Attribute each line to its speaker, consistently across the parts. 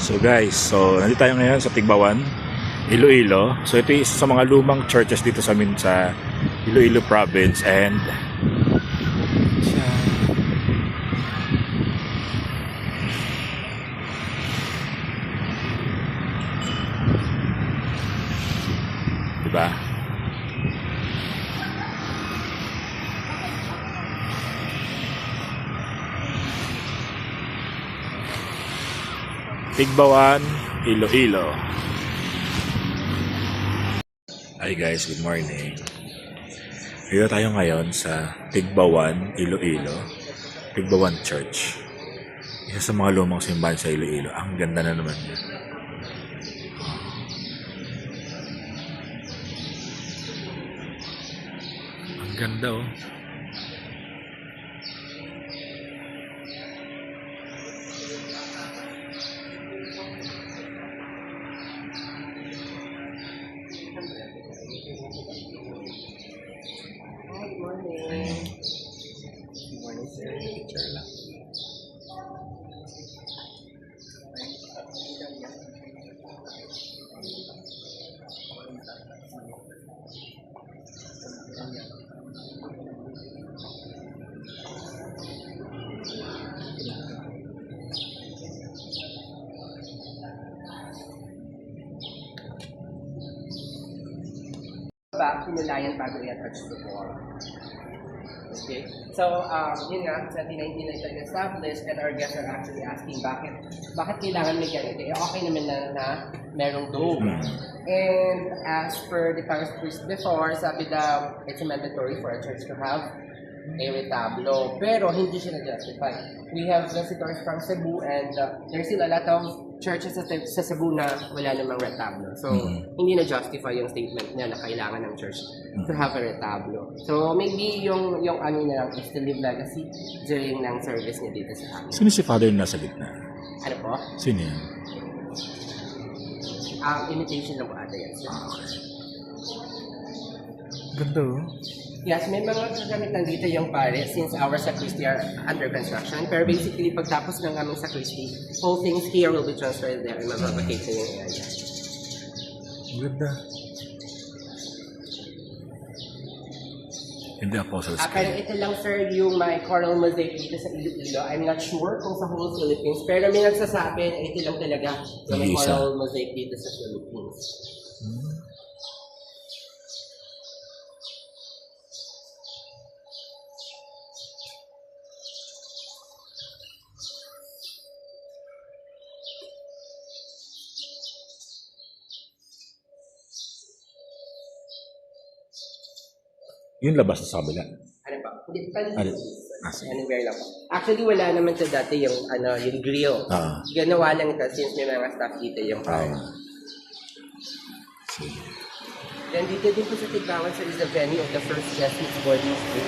Speaker 1: So guys, so nandito tayo ngayon sa Tigbawan, Iloilo. So ito isa sa mga lumang churches dito sa amin sa Iloilo province and Tigbawan, Iloilo. Hi guys, good morning. Dito tayo ngayon sa Tigbawan, Iloilo. Tigbawan Church. Isa sa mga lumang simbahan sa Iloilo. Ang ganda na naman niya. Ang ganda oh.
Speaker 2: Back to Nulayan bago i-attach to before. Okay. So, um, yun nga, sa 2019 na ito established and our guests are actually asking bakit bakit kailangan may ganito? Eh, okay naman na, na merong dome.
Speaker 1: Hmm.
Speaker 2: And as per the parish priest before, sabi daw, it's mandatory for a church to have a retablo. Pero hindi siya na-justify. We have visitors from Cebu and uh, there's still a lot of churches sa, sa Cebu na wala namang retablo. So,
Speaker 1: Mhm.
Speaker 2: hindi na-justify yung statement niya na kailangan ng church to have a retablo. So, maybe yung yung ano na lang is to live legacy during ng service niya dito sa amin.
Speaker 1: Sino si Father na nasa gitna?
Speaker 2: Ano po?
Speaker 1: Sino yan?
Speaker 2: Um, imitation lang po ata yan.
Speaker 1: Ah, okay. Ganda oh.
Speaker 2: Yes, may mga kagamitan dito yung pare since our sacristy are under construction. Pero basically, pagtapos ng aming sacristy, whole things here will be transferred there and mababakate sa yung area.
Speaker 1: Ganda. Hindi Apostles
Speaker 2: Ah, pero
Speaker 1: Creed.
Speaker 2: ito lang sir yung may coral mosaic dito sa Iloilo. I'm not sure kung sa whole Philippines. Pero may nagsasabi na ito lang talaga yung may coral mosaic dito sa Philippines.
Speaker 1: Yung labas sa kabila.
Speaker 2: Ano pa? Hindi pa
Speaker 1: Ano? Ah.
Speaker 2: Anywhere lang po. Actually, wala naman siya dati yung, ano, yung grill.
Speaker 1: Ah.
Speaker 2: Ganawa lang ito since may mga staff dito yung
Speaker 1: Ah.
Speaker 2: pare.
Speaker 1: Sige.
Speaker 2: Then dito din po sa Tigbawan sir is the venue of the first Jesuits boarding school.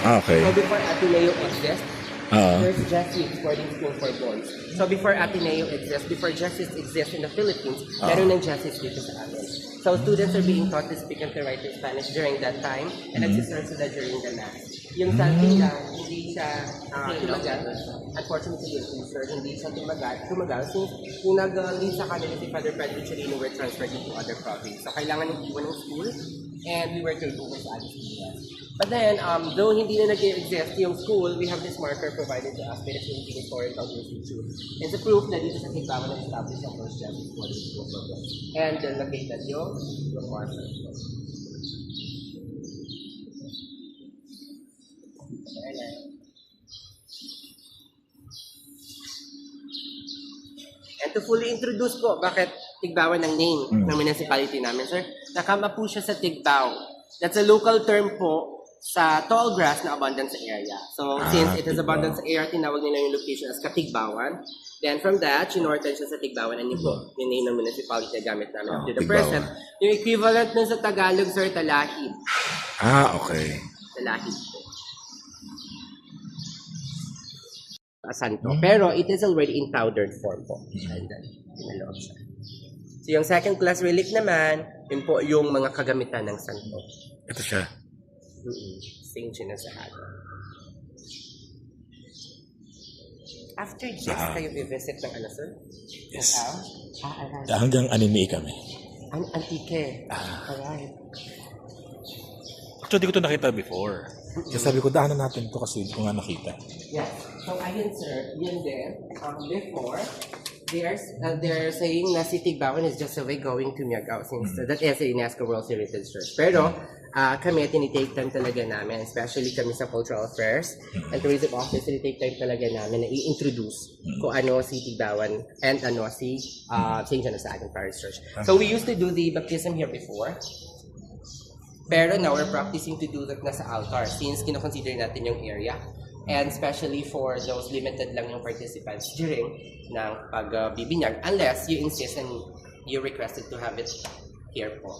Speaker 1: Ah, okay.
Speaker 2: So before Ateneo exists,
Speaker 1: Ah.
Speaker 2: there's Jesuits boarding school for boys. So before Ateneo exists, before Jesuits exists in the Philippines,
Speaker 1: Ah.
Speaker 2: meron ng Jesuits dito sa amin. So students are being taught to speak and to write in Spanish during that time, and
Speaker 1: Mm-hmm.
Speaker 2: nagsiserve sila during the Mass. Yung salting lang, hindi siya uh, tumagal. Unfortunately, yung teacher, hindi siya tumagal, tumagal since yung nag-lead sa kanila si Father Pedro Chirino were transferred into other province. So kailangan ng iwan ng school, and we were told over sa Alicea. But then, um, though hindi na nag-exist yung school, we have this marker provided to us by the Philippine Historical Institute. It's a proof na dito sa Tigbawan na established ang first Jesuit boarding school boys. And uh, located yung, yung marker. And to fully introduce po, bakit Tigbawan ang name
Speaker 1: Mm.
Speaker 2: ng municipality namin, sir? Nakama po siya sa Tigbao. That's a local term po sa tall grass na abundance area. So,
Speaker 1: Ah,
Speaker 2: since it has
Speaker 1: Tigbao.
Speaker 2: abundance area, tinawag nila yung location as Katigbawan. Then from that, sinortan siya sa Tigbawan. And yun po, yung name ng municipality na gamit namin
Speaker 1: Ah,
Speaker 2: up to the
Speaker 1: Tigbawan.
Speaker 2: present. Yung equivalent nun sa Tagalog, sir, Talahib.
Speaker 1: Ah, okay.
Speaker 2: Talahib po. Santo. Pero it is already in powdered form po. And then, pinaloob siya. So yung second class relic naman, yun po yung mga kagamitan ng santo.
Speaker 1: Ito siya.
Speaker 2: Mm-mm. Saint siya na sa atin. After this,
Speaker 1: Ah.
Speaker 2: kayo visit ng ano, sir?
Speaker 1: Yes.
Speaker 2: Ah, ah, alright.
Speaker 1: Hanggang anime kami.
Speaker 2: Ang antike.
Speaker 1: Ah.
Speaker 2: Alright.
Speaker 1: Actually, di ko ito nakita before. Kaya sabi ko, daanan natin to kasi hindi ko nga nakita.
Speaker 2: Yeah. So, ayun, sir. Yun din. Um, before, they're, uh, they're saying na si Tigbawan is just a way going to Miagao since that is a UNESCO World Heritage Church. Pero, ah kami, tinitake time talaga namin, especially kami sa Cultural Affairs and Tourism Office, tinitake time talaga namin na i-introduce kung ano si Tigbawan and ano si uh, St. John of Sagan Parish Church. So, we used to do the baptism here before. Pero now we're practicing to do that na sa altar since kinoconsider natin yung area. And especially for those limited lang yung participants during ng pagbibinyag unless you insist and you requested to have it here po.